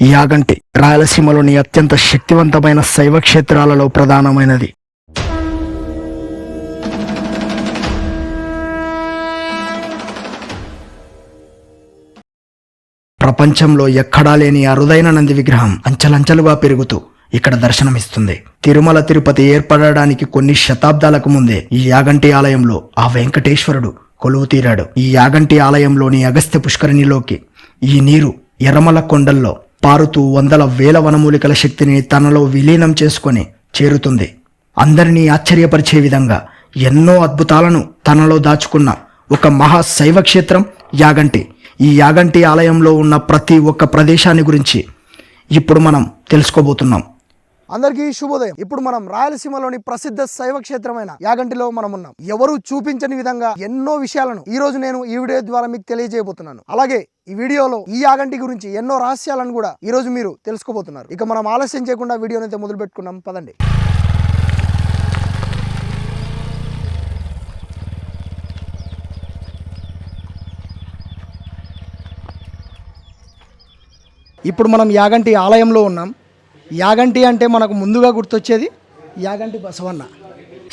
యాగంటి రాయలసీమలోని అత్యంత శక్తివంతమైన శైవ క్షేత్రాలలో ప్రధానమైనది. ప్రపంచంలో ఎక్కడా లేని అరుదైన నంది విగ్రహం అంచలంచలుగా పెరుగుతూ ఇక్కడ దర్శనమిస్తుంది. తిరుమల తిరుపతి ఏర్పడడానికి కొన్ని శతాబ్దాలకు ముందే ఈ యాగంటి ఆలయంలో ఆ వెంకటేశ్వరుడు కొలువు తీరాడు. ఈ యాగంటి ఆలయంలోని అగస్త్య పుష్కరిణిలోకి ఈ నీరు ఎర్రమల కొండల్లో పారుతూ వందల వేల వనమూలికల శక్తిని తనలో విలీనం చేసుకొని చేరుతుంది. అందరినీ ఆశ్చర్యపరిచే విధంగా ఎన్నో అద్భుతాలను తనలో దాచుకున్న ఒక మహా శైవ క్షేత్రం యాగంటి. ఈ యాగంటి ఆలయంలో ఉన్న ప్రతి ఒక్క ప్రదేశాన్ని గురించి ఇప్పుడు మనం తెలుసుకోబోతున్నాం. అందరికీ శుభోదయం. ఇప్పుడు మనం రాయలసీమలోని ప్రసిద్ధ శైవ క్షేత్రమైన యాగంటిలో మనం ఉన్నాం ఎవరు చూపించని విధంగా ఎన్నో విషయాలను ఈ రోజు నేను ఈ వీడియో ద్వారా మీకు తెలియజేయబోతున్నాను. అలాగే ఈ వీడియోలో ఈ యాగంటి గురించి ఎన్నో రహస్యాలను కూడా ఈ రోజు మీరు తెలుసుకోబోతున్నారు. ఇక మనం ఆలస్యం చేయకుండా వీడియోని అయితే మొదలు పెట్టుకున్నాం. పదండి. ఇప్పుడు మనం యాగంటి ఆలయంలో ఉన్నాం. యాగంటి అంటే మనకు ముందుగా గుర్తొచ్చేది యాగంటి బసవన్న.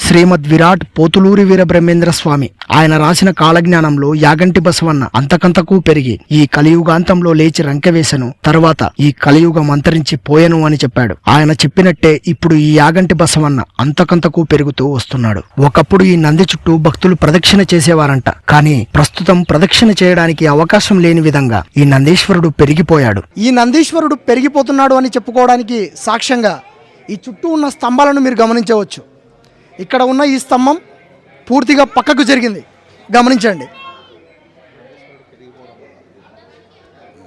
శ్రీమద్ విరాట్ పోతులూరి వీరబ్రహ్మేంద్ర స్వామి. ఆయన రాసిన కాలజ్ఞానంలో యాగంటి బసవన్న అంతకంతకు పెరిగి ఈ కలియుగాంతంలో లేచి రంకెవేశను తర్వాత ఈ కలియుగం అంతరించి పోయను అని చెప్పాడు. ఆయన చెప్పినట్టే ఇప్పుడు ఈ యాగంటి బసవన్న అంతకంతకు పెరుగుతూ వస్తున్నాడు. ఒకప్పుడు ఈ నంది చుట్టూ భక్తులు ప్రదక్షిణ చేసేవారంట. కానీ ప్రస్తుతం ప్రదక్షిణ చేయడానికి అవకాశం లేని విధంగా ఈ నందీశ్వరుడు పెరిగిపోయాడు. ఈ నందీశ్వరుడు పెరిగిపోతున్నాడు అని చెప్పుకోవడానికి సాక్ష్యంగా ఈ చుట్టూ ఉన్న స్తంభాలను మీరు గమనించవచ్చు. ఇక్కడ ఉన్న ఈ స్తంభం పూర్తిగా పక్కకు జరిగింది. గమనించండి.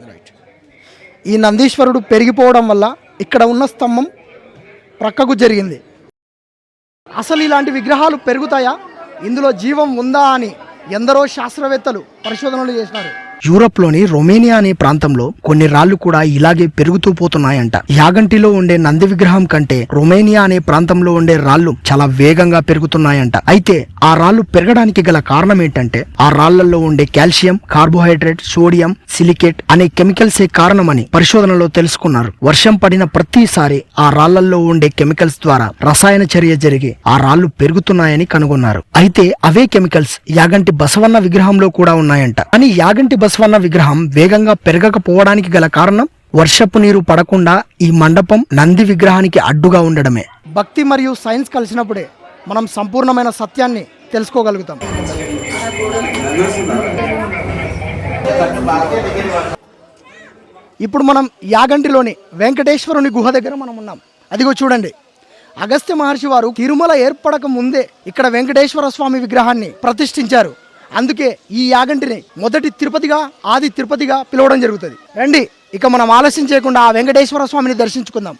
రైట్. ఈ నందీశ్వరుడు పెరిగిపోవడం వల్ల ఇక్కడ ఉన్న స్తంభం ప్రక్కకు జరిగింది. అసలు ఇలాంటి విగ్రహాలు పెరుగుతాయా? ఇందులో జీవం ఉందా అని ఎందరో శాస్త్రవేత్తలు పరిశోధనలు చేసినారు. యూరప్లోని రొమేనియా అనే ప్రాంతంలో కొన్ని రాళ్ళు కూడా ఇలాగే పెరుగుతూ పోతున్నాయంట. యాగంటిలో ఉండే నంది విగ్రహం కంటే రొమేనియా అనే ప్రాంతంలో ఉండే రాళ్ళు చాలా వేగంగా పెరుగుతున్నాయంట. అయితే ఆ రాళ్ళు పెరగడానికి గల కారణం ఏంటంటే ఆ రాళ్ళలో ఉండే కాల్షియం కార్బోహైడ్రేట్ సోడియం సిలికేట్ అనే కెమికల్సే కారణమని పరిశోధనలో తెలుసుకున్నారు. వర్షం పడిన ప్రతిసారి ఆ రాళ్ళలో ఉండే కెమికల్స్ ద్వారా రసాయన చర్య జరిగి ఆ రాళ్ళు పెరుగుతున్నాయని కనుగొన్నారు. అయితే అవే కెమికల్స్ యాగంటి బసవన్న విగ్రహంలో కూడా ఉన్నాయంట. అని యాగంటి బసవన్న విగ్రహం వేగంగా పెరగకపోవడానికి గల కారణం వర్షపు నీరు పడకుండా ఈ మండపం నంది విగ్రహానికి అడ్డుగా ఉండడమే. భక్తి మరియు సైన్స్ కలిసినప్పుడే మనం సంపూర్ణమైన సత్యాన్ని తెలుసుకోగలుగుతాం. ఇప్పుడు మనం యాగంటిలోని వెంకటేశ్వరుని గుహ దగ్గర మనం ఉన్నాం. అదిగో చూడండి. అగస్త్య మహర్షి వారు తిరుమల ఏర్పడక ముందే ఇక్కడ వెంకటేశ్వర స్వామి విగ్రహాన్ని ప్రతిష్ఠించారు. అందుకే ఈ యాగంటిని మొదటి తిరుపతిగా ఆది తిరుపతిగా పిలవడం జరుగుతుంది. రండి ఇక మనం ఆలస్యం చేయకుండా ఆ వెంకటేశ్వర స్వామిని దర్శించుకుందాం.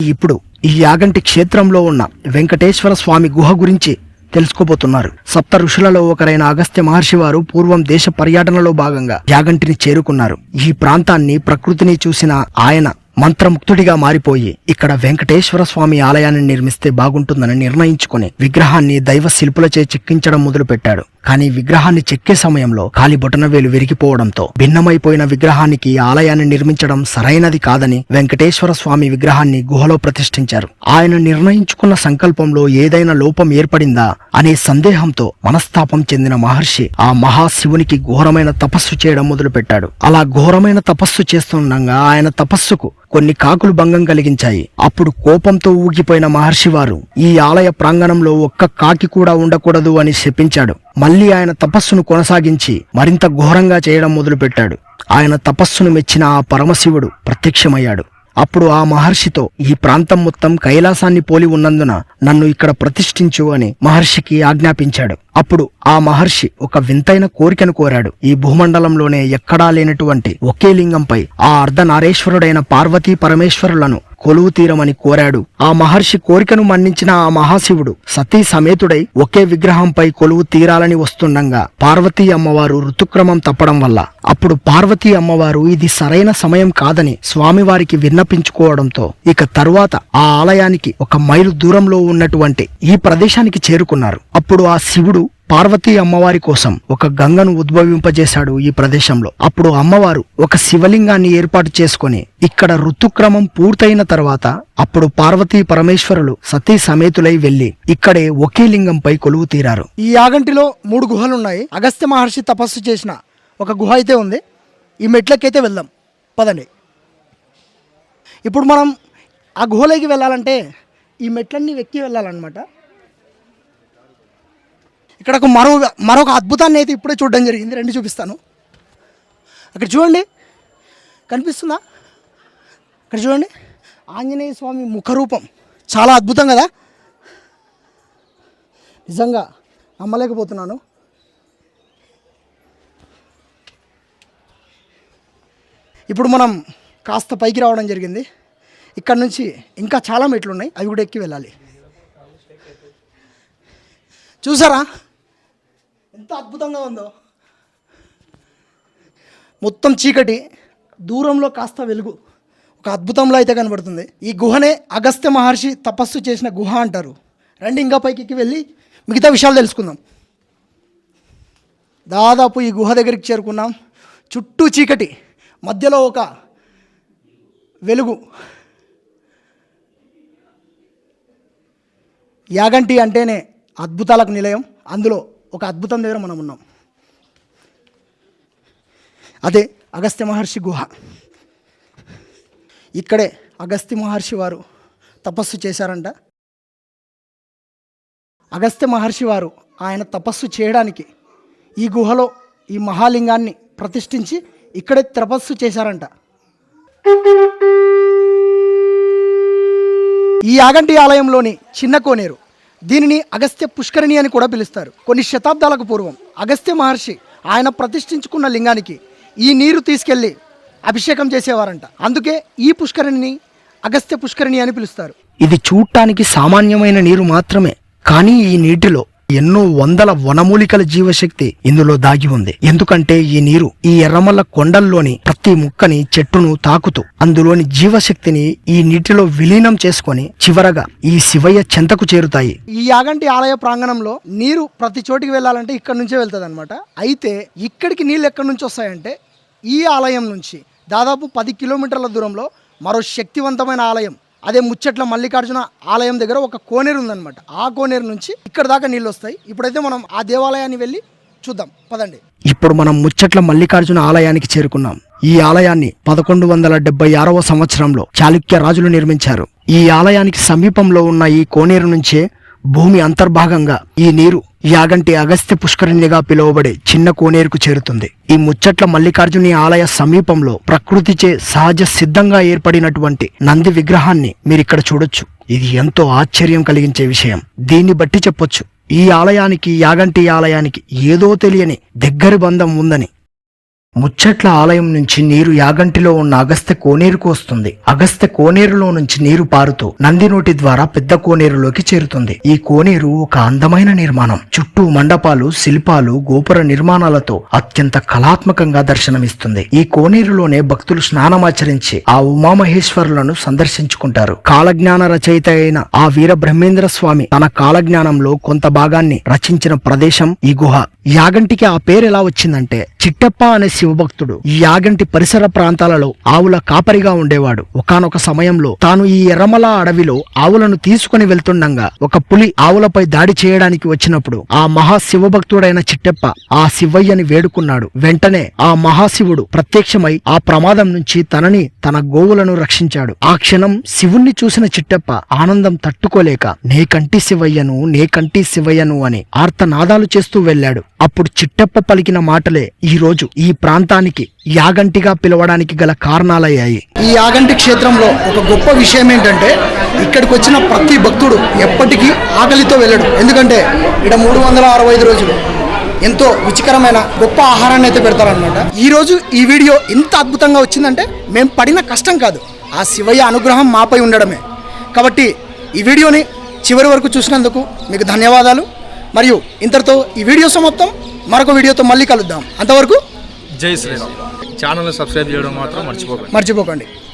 ఇప్పుడు ఈ యాగంటి క్షేత్రంలో ఉన్న వెంకటేశ్వర స్వామి గుహ గురించి తెలుసుకోబోతున్నారు. సప్త ఋషులలో ఒకరైన అగస్త్య మహర్షి వారు పూర్వం దేశ పర్యటనలో భాగంగా యాగంటిని చేరుకున్నారు. ఈ ప్రాంతాన్ని ప్రకృతిని చూసిన ఆయన మంత్రముక్తుడిగా మారిపోయి ఇక్కడ వెంకటేశ్వర స్వామి ఆలయాన్ని నిర్మిస్తే బాగుంటుందని నిర్ణయించుకుని విగ్రహాన్ని దైవ శిల్పులచే చెక్కించడం మొదలుపెట్టాడు. కానీ విగ్రహాన్ని చెక్కే సమయంలో కాలి బొటనవేలు విరిగిపోవడంతో భిన్నమైపోయిన విగ్రహానికి ఆలయాన్ని నిర్మించడం సరైనది కాదని వెంకటేశ్వర స్వామి విగ్రహాన్ని గుహలో ప్రతిష్ఠించారు. ఆయన నిర్ణయించుకున్న సంకల్పంలో ఏదైనా లోపం ఏర్పడిందా అనే సందేహంతో మనస్తాపం చెందిన మహర్షి ఆ మహాశివునికి ఘోరమైన తపస్సు చేయడం మొదలుపెట్టాడు. అలా ఘోరమైన తపస్సు చేస్తుండగా ఆయన తపస్సుకు కొన్ని కాకులు భంగం కలిగించాయి. అప్పుడు కోపంతో ఊగిపోయిన మహర్షి వారు ఈ ఆలయ ప్రాంగణంలో ఒక్క కాకి కూడా ఉండకూడదు అని శపించాడు. మళ్ళీ ఆయన తపస్సును కొనసాగించి మరింత ఘోరంగా చేయడం మొదలుపెట్టాడు. ఆయన తపస్సును మెచ్చిన ఆ పరమశివుడు ప్రత్యక్షమయ్యాడు. అప్పుడు ఆ మహర్షితో ఈ ప్రాంతం మొత్తం కైలాసాన్ని పోలి ఉన్నందున నన్ను ఇక్కడ ప్రతిష్ఠించు అని మహర్షికి ఆజ్ఞాపించాడు. అప్పుడు ఆ మహర్షి ఒక వింతైన కోరికను కోరాడు. ఈ భూమండలంలోనే ఎక్కడా లేనటువంటి ఒకే లింగంపై ఆ అర్ధనారేశ్వరుడైన పార్వతీ పరమేశ్వరులను కొలువు తీరమని కోరాడు. ఆ మహర్షి కోరికను మన్నించిన ఆ మహాశివుడు సతీ సమేతుడై ఒకే విగ్రహంపై కొలువు తీరాలని వస్తుండగా పార్వతీ అమ్మవారు ఋతుక్రమం తప్పడం వల్ల అప్పుడు పార్వతీ అమ్మవారు ఇది సరైన సమయం కాదని స్వామివారికి విన్నపించుకోవడంతో ఇక తరువాత ఆ ఆలయానికి ఒక మైలు దూరంలో ఉన్నటువంటి ఈ ప్రదేశానికి చేరుకున్నారు. అప్పుడు ఆ శివుడు పార్వతీ అమ్మవారి కోసం ఒక గంగను ఉద్భవింపజేశాడు ఈ ప్రదేశంలో. అప్పుడు అమ్మవారు ఒక శివలింగాన్ని ఏర్పాటు చేసుకొని ఇక్కడ ఋతుక్రమం పూర్తయిన తర్వాత అప్పుడు పార్వతీ పరమేశ్వరులు సతీ సమేతులై వెళ్ళి ఇక్కడే ఒకే లింగంపై కొలువు తీరారు. ఈ యాగంటిలో మూడు గుహలున్నాయి. అగస్త్య మహర్షి తపస్సు చేసిన ఒక గుహ అయితే ఉంది. ఈ మెట్లకైతే వెళ్దాం. పదండి. ఇప్పుడు మనం ఆ గుహలోకి వెళ్ళాలంటే ఈ మెట్లన్నీ వెక్కి వెళ్ళాలన్నమాట. ఇక్కడ ఒక మరో మరొక అద్భుతాన్ని అయితే ఇప్పుడే చూడడం జరిగింది. రెండు చూపిస్తాను. అక్కడ చూడండి. కనిపిస్తుందా? అక్కడ చూడండి. ఆంజనేయ స్వామి ముఖరూపం. చాలా అద్భుతం కదా? నిజంగా నమ్మలేకపోతున్నాను. ఇప్పుడు మనం కాస్త పైకి రావడం జరిగింది. ఇక్కడ నుంచి ఇంకా చాలా మెట్లు ఉన్నాయి. అవి కూడా ఎక్కి వెళ్ళాలి. చూసారా? ఎంత అద్భుతంగా ఉందో. మొత్తం చీకటి దూరంలో కాస్త వెలుగు. ఒక అద్భుతంలో అయితే కనబడుతుంది. ఈ గుహనే అగస్త్య మహర్షి తపస్సు చేసిన గుహ అంటారు. రండి ఇంకా పైకి ఎక్కి వెళ్ళి మిగతా విషయాలు తెలుసుకుందాం. దాదాపు ఈ గుహ దగ్గరికి చేరుకున్నాం. చుట్టూ చీకటి మధ్యలో ఒక వెలుగు. యాగంటి అంటేనే అద్భుతాలకు నిలయం. అందులో ఒక అద్భుతం దగ్గర మనం ఉన్నాం. అదే అగస్త్య మహర్షి గుహ. ఇక్కడే అగస్త్య మహర్షి వారు తపస్సు చేశారంట. అగస్త్య మహర్షి వారు ఆయన తపస్సు చేయడానికి ఈ గుహలో ఈ మహాలింగాన్ని ప్రతిష్ఠించి ఇక్కడే తపస్సు చేశారంట. ఈ యాగంటి ఆలయంలోని చిన్న కోనేరు దీనిని అగస్త్య పుష్కరిణి అని కూడా పిలుస్తారు. కొన్ని శతాబ్దాలకు పూర్వం అగస్త్య మహర్షి ఆయన ప్రతిష్ఠించుకున్న లింగానికి ఈ నీరు తీసుకెళ్ళి అభిషేకం చేసేవారంట. అందుకే ఈ పుష్కరిణిని అగస్త్య పుష్కరిణి అని పిలుస్తారు. ఇది చూడటానికి సామాన్యమైన నీరు మాత్రమే కానీ ఈ నీటిలో ఎన్నో వందల వనమూలికల జీవశక్తి ఇందులో దాగి ఉంది. ఎందుకంటే ఈ నీరు ఈ ఎర్రమల్ల కొండల్లోని ప్రతి ముక్కని చెట్టును తాకుతూ అందులోని జీవశక్తిని ఈ నీటిలో విలీనం చేసుకొని చివరగా ఈ శివయ్య చెంతకు చేరుతాయి. ఈ యాగంటి ఆలయ ప్రాంగణంలో నీరు ప్రతి చోటికి వెళ్ళాలంటే ఇక్కడ నుంచే వెళ్తుంది అనమాట అయితే ఇక్కడికి నీళ్ళు ఎక్కడి నుంచి వస్తాయంటే ఈ ఆలయం నుంచి. దాదాపు పది కిలోమీటర్ల దూరంలో మరో శక్తివంతమైన ఆలయం అదే ముచ్చట్ల మల్లికార్జున ఆలయం దగ్గర ఒక కోనేరు ఉందన్నమాట. ఆ కోనేరు నుంచి ఇక్కడ దాకా నీళ్ళు వస్తాయి. ఇప్పుడైతే మనం ఆ దేవాలయాన్ని వెళ్ళి చూద్దాం. పదండి. ఇప్పుడు మనం ముచ్చట్ల మల్లికార్జున ఆలయానికి చేరుకున్నాం. ఈ ఆలయాన్ని పదకొండు వందల డెబ్బై ఆరవ సంవత్సరంలో చాళుక్య రాజులు నిర్మించారు. ఈ ఆలయానికి సమీపంలో ఉన్న ఈ కోనేరు నుంచే భూమి అంతర్భాగంగా ఈ నీరు యాగంటి అగస్త్య పుష్కరిణిగా పిలువబడే చిన్న కోనేరుకు చేరుతుంది. ఈ ముచ్చట్ల మల్లికార్జుని ఆలయ సమీపంలో ప్రకృతిచే సహజ సిద్ధంగా ఏర్పడినటువంటి నంది విగ్రహాన్ని మీరిక్కడ చూడొచ్చు. ఇది ఎంతో ఆశ్చర్యం కలిగించే విషయం. దీన్ని బట్టి చెప్పొచ్చు ఈ ఆలయానికి యాగంటి ఆలయానికి ఏదో తెలియని దగ్గరి బంధం ఉందని. ముచ్చట్ల ఆలయం నుంచి నీరు యాగంటిలో ఉన్న అగస్త్య కోనేరుకు వస్తుంది. అగస్త్య కోనేరులో నుంచి నీరు పారుతూ నందినోటి ద్వారా పెద్ద కోనేరులోకి చేరుతుంది. ఈ కోనేరు ఒక అందమైన నిర్మాణం. చుట్టూ మండపాలు శిల్పాలు గోపుర నిర్మాణాలతో అత్యంత కళాత్మకంగా దర్శనమిస్తుంది. ఈ కోనేరులోనే భక్తులు స్నానమాచరించి ఆ ఉమామహేశ్వరులను సందర్శించుకుంటారు. కాలజ్ఞాన రచయిత అయిన ఆ వీర బ్రహ్మేంద్ర స్వామి తన కాలజ్ఞానంలో కొంత భాగాన్ని రచించిన ప్రదేశం ఈ గుహ. యాగంటికి ఆ పేరు ఎలా వచ్చిందంటే చిట్టప్ప అనే శివభక్తుడు. ఈ యాగంటి పరిసర ప్రాంతాలలో ఆవుల కాపరిగా ఉండేవాడు. ఒకనొక సమయంలో తాను ఈ ఎర్రమల అడవిలో ఆవులను తీసుకుని వెళ్తుండగా ఒక పులి ఆవులపై దాడి చేయడానికి వచ్చినప్పుడు ఆ మహా శివభక్తుడైన చిట్టప్ప ఆ శివయ్యని వేడుకున్నాడు. వెంటనే ఆ మహాశివుడు ప్రత్యక్షమై ఆ ప్రమాదం నుంచి తనని తన గోవులను రక్షించాడు. ఆ క్షణం శివుణ్ణి చూసిన చిట్టప్ప ఆనందం తట్టుకోలేక నే కంటి శివయ్యను నే కంటి శివయ్యను అని ఆర్తనాదాలు చేస్తూ వెళ్ళాడు. అప్పుడు చిట్టప్ప పలికిన మాటలే ఈ రోజు ఈ ప్రాంతానికి యాగంటిగా పిలవడానికి గల కారణాలయ్యాయి. ఈ యాగంటి క్షేత్రంలో ఒక గొప్ప విషయం ఏంటంటే ఇక్కడికి వచ్చిన ప్రతి భక్తుడు ఎప్పటికీ ఆకలితో వెళ్ళడు. ఎందుకంటే ఇక్కడ మూడు వందల అరవై ఐదు రోజులు ఎంతో రుచికరమైన గొప్ప ఆహారాన్ని అయితే పెడతారనమాట ఈరోజు ఈ వీడియో ఎంత అద్భుతంగా వచ్చిందంటే మేము పడిన కష్టం కాదు. ఆ శివయ్య అనుగ్రహం మాపై ఉండడమే. కాబట్టి ఈ వీడియోని చివరి వరకు చూసినందుకు మీకు ధన్యవాదాలు. మరియు ఇంతటితో ఈ వీడియో సమాప్తం. మరొక వీడియోతో మళ్ళీ కలుద్దాం. అంతవరకు జై శ్రీరామ్. ఛానల్ సబ్స్క్రైబ్ చేయడం మాత్రం మర్చిపోకండి. మర్చిపోకండి.